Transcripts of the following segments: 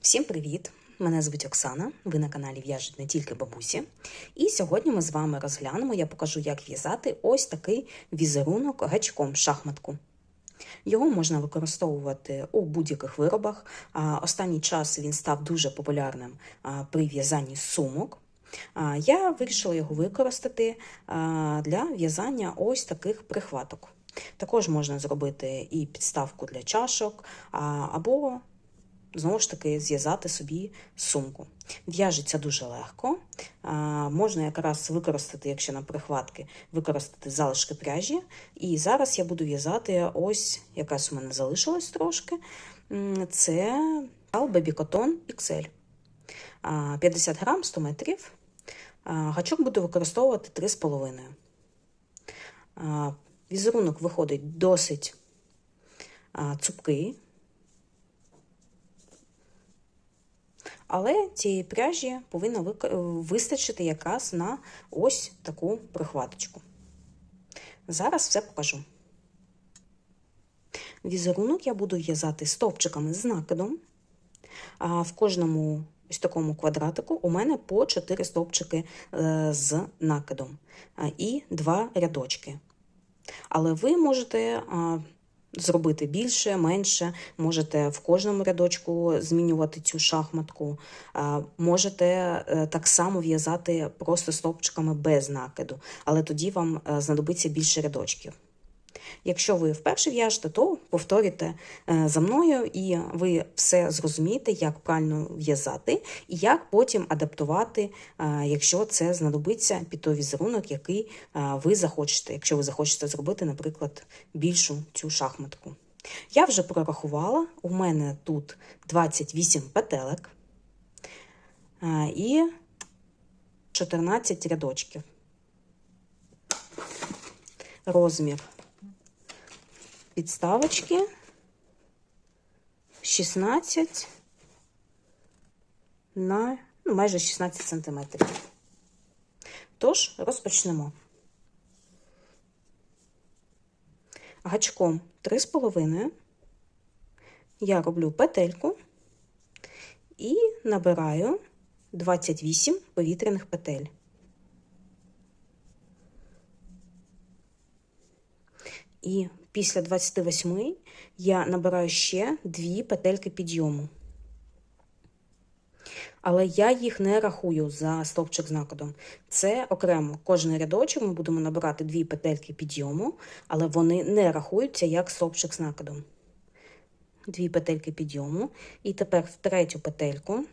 Всім привіт! Мене звуть Оксана. Ви на каналі В'яжуть не тільки бабусі. І сьогодні ми з вами розглянемо, я покажу, як в'язати ось такий візерунок гачком шахматку. Його можна використовувати у будь-яких виробах. Останній час він став дуже популярним при в'язанні сумок. Я вирішила його використати для в'язання ось таких прихваток. Також можна зробити і підставку для чашок, або знову ж таки зв'язати собі сумку. В'яжеться дуже легко. Можна якраз використати, якщо на прихватки, використати залишки пряжі. І зараз я буду в'язати ось, якась у мене залишилась трошки. Це Baby XL. 50 грам 100 метрів. Гачок буду використовувати 3,5. Візерунок виходить досить цупкий. Але цієї пряжі повинно вистачити якраз на ось таку прихваточку. Зараз все покажу. Візерунок я буду в'язати стовпчиками з накидом. А в кожному ось такому квадратику у мене по 4 стовпчики е, з накидом і 2 рядочки. Але ви можете зробити більше, менше, можете в кожному рядочку змінювати цю шахматку, можете е, так само в'язати просто стовпчиками без накиду, але тоді вам е, знадобиться більше рядочків. Якщо ви вперше в'яжете, то повторюйте е, за мною, і ви все зрозумієте, як правильно в'язати, і як потім адаптувати, е, якщо це знадобиться під той візерунок, який е, ви захочете, якщо ви захочете зробити, наприклад, більшу цю шахматку. Я вже прорахувала, у мене тут 28 петелек і 14 рядочків. Розмір підставочки 16 на ну, майже 16 сантиметрів. Тож, розпочнемо. Гачком 3,5 я роблю петельку і набираю 28 повітряних петель. І після 28 я набираю ще дві петельки підйому. Але я їх не рахую за стовпчик з накидом. Це окремо кожен рядочок ми будемо набирати дві петельки підйому, але вони не рахуються як стовпчик з накидом. Дві петельки підйому. І тепер в третю петельку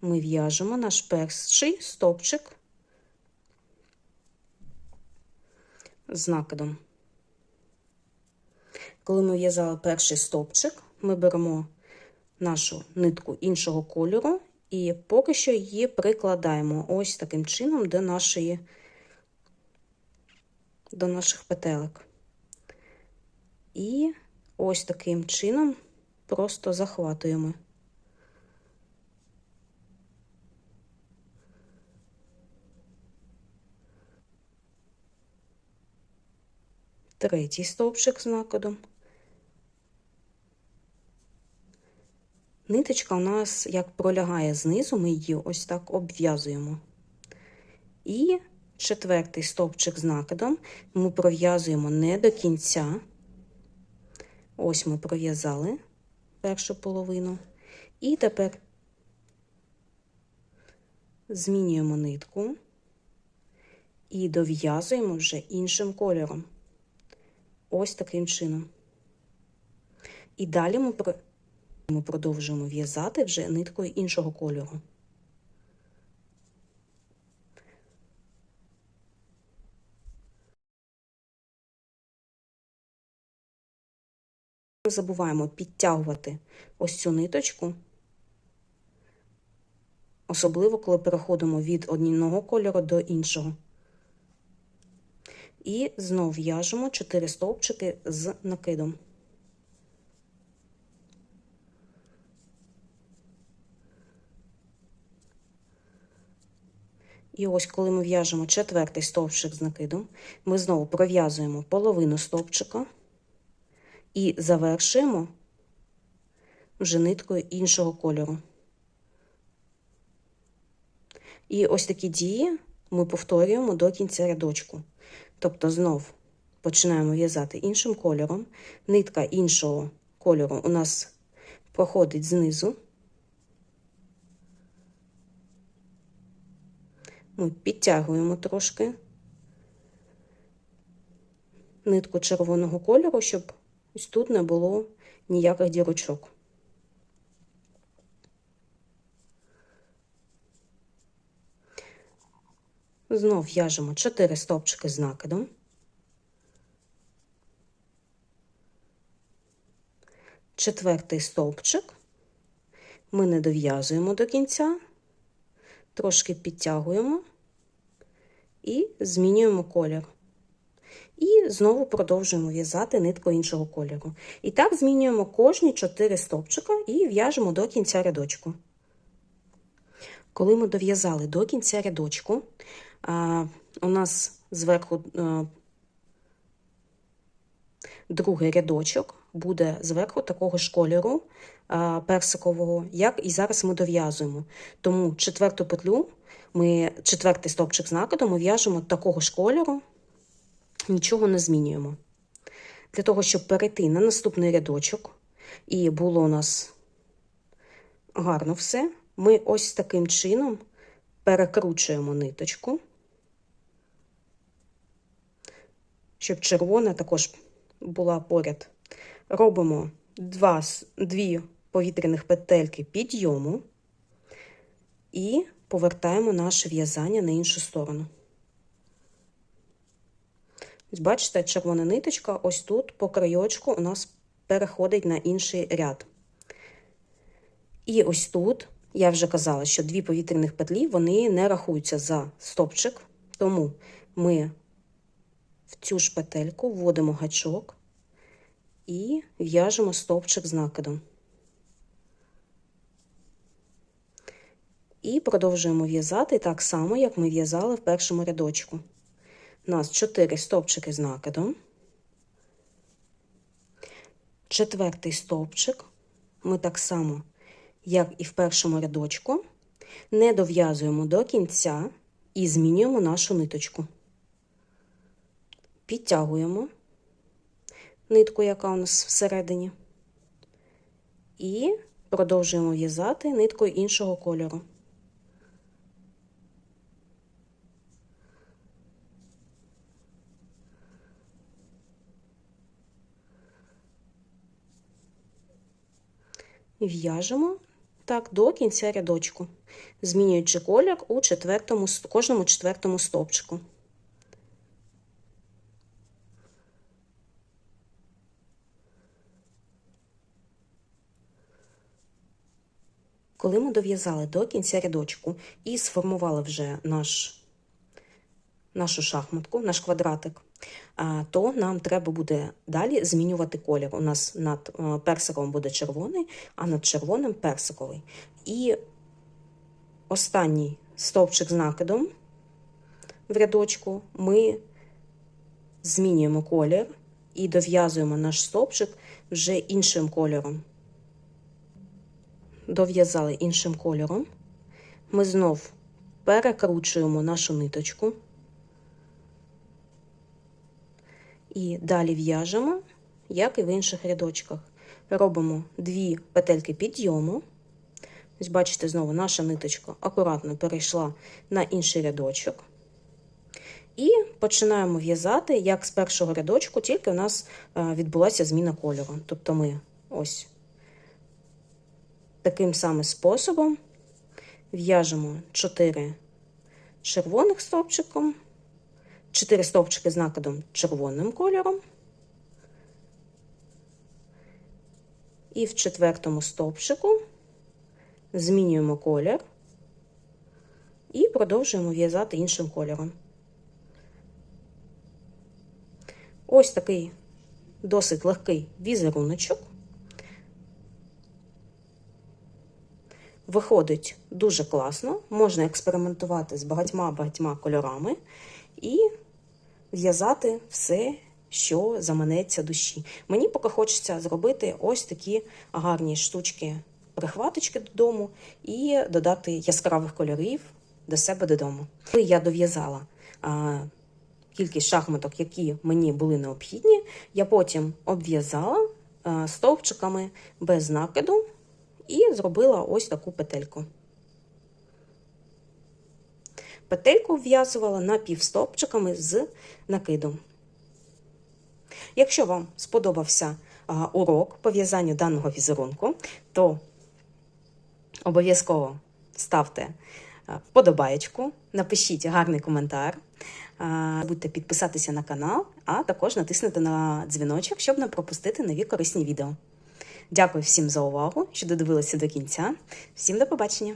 ми в'яжемо наш перший стовпчик з накидом. Коли ми в'язали перший стовпчик, ми беремо нашу нитку іншого кольору і поки що її прикладаємо ось таким чином до нашої до наших петелек. І ось таким чином просто захватуємо. Третій стовпчик з накидом. Ниточка у нас як пролягає знизу, ми її ось так обв'язуємо. І четвертий стовпчик з накидом ми пров'язуємо не до кінця. Ось ми пров'язали першу половину. І тепер змінюємо нитку і дов'язуємо вже іншим кольором. Ось таким чином. І далі ми ми продовжуємо в'язати вже ниткою іншого кольору. Не забуваємо підтягувати ось цю ниточку, особливо, коли переходимо від одного кольору до іншого. І знов в'яжемо 4 стовпчики з накидом. І ось, коли ми в'яжемо четвертий стовпчик з накидом, ми знову пров'язуємо половину стовпчика і завершуємо вже ниткою іншого кольору. І ось такі дії ми повторюємо до кінця рядочку. Тобто знов починаємо в'язати іншим кольором. Нитка іншого кольору у нас проходить знизу. Ми підтягуємо трошки нитку червоного кольору, щоб ось тут не було ніяких дірочок. Знов в'яжемо 4 стовпчики з накидом. Четвертий стовпчик ми не дов'язуємо до кінця, трошки підтягуємо і змінюємо колір. І знову продовжуємо в'язати нитку іншого кольору. І так змінюємо кожні 4 стовпчика і в'яжемо до кінця рядочку. Коли ми дов'язали до кінця рядочку, у нас зверху другий рядочок буде зверху такого ж кольору персикового, як і зараз ми дов'язуємо. Тому четверту петлю, ми четвертий стовпчик з накидом в'яжемо такого ж кольору, нічого не змінюємо. Для того, щоб перейти на наступний рядочок, і було у нас гарно все, ми ось таким чином перекручуємо ниточку, щоб червона також була поряд. Робимо два, дві повітряних петельки підйому і повертаємо наше в'язання на іншу сторону. Ось Бачите, червона ниточка ось тут по краєчку у нас переходить на інший ряд. І ось тут, я вже казала, що дві повітряних петлі вони не рахуються за стопчик, тому ми в цю ж петельку вводимо гачок і в'яжемо стовпчик з накидом. І продовжуємо в'язати так само, як ми в'язали в першому рядочку. У нас 4 стовпчики з накидом. Четвертий стовпчик ми так само, як і в першому рядочку, не дов'язуємо до кінця і змінюємо нашу ниточку. Підтягуємо нитку, яка у нас всередині, і продовжуємо в'язати ниткою іншого кольору. В'яжемо так до кінця рядочку, змінюючи колір у четвертому, кожному четвертому стовпчику. Коли ми дов'язали до кінця рядочку і сформували вже наш, нашу шахматку, наш квадратик, то нам треба буде далі змінювати колір. У нас над персиком буде червоний, а над червоним персиковий. І останній стовпчик з накидом в рядочку ми змінюємо колір і дов'язуємо наш стовпчик вже іншим кольором дов'язали іншим кольором, ми знов перекручуємо нашу ниточку і далі в'яжемо, як і в інших рядочках. Робимо дві петельки підйому. Ось, бачите, знову наша ниточка акуратно перейшла на інший рядочок. І починаємо в'язати, як з першого рядочку, тільки у нас е, відбулася зміна кольору. Тобто ми ось Таким самим способом в'яжемо 4 червоних стовпчиком, 4 стовпчики з накидом червоним кольором. І в четвертому стовпчику змінюємо колір і продовжуємо в'язати іншим кольором. Ось такий досить легкий візеруночок. Виходить дуже класно, можна експериментувати з багатьма-багатьма кольорами і в'язати все що заманеться душі. Мені поки хочеться зробити ось такі гарні штучки, прихваточки додому і додати яскравих кольорів до себе додому. Я дов'язала кількість шахматок, які мені були необхідні, я потім обв'язала стовпчиками без накиду і зробила ось таку петельку. Петельку вв'язувала напівстовпчиками з накидом. Якщо вам сподобався урок по в'язанню даного візерунку, то обов'язково ставте вподобаєчку, напишіть гарний коментар, забудьте підписатися на канал, а також натиснути на дзвіночок, щоб не пропустити нові корисні відео. Дякую всім за увагу, що додивилися до кінця. Всім до побачення!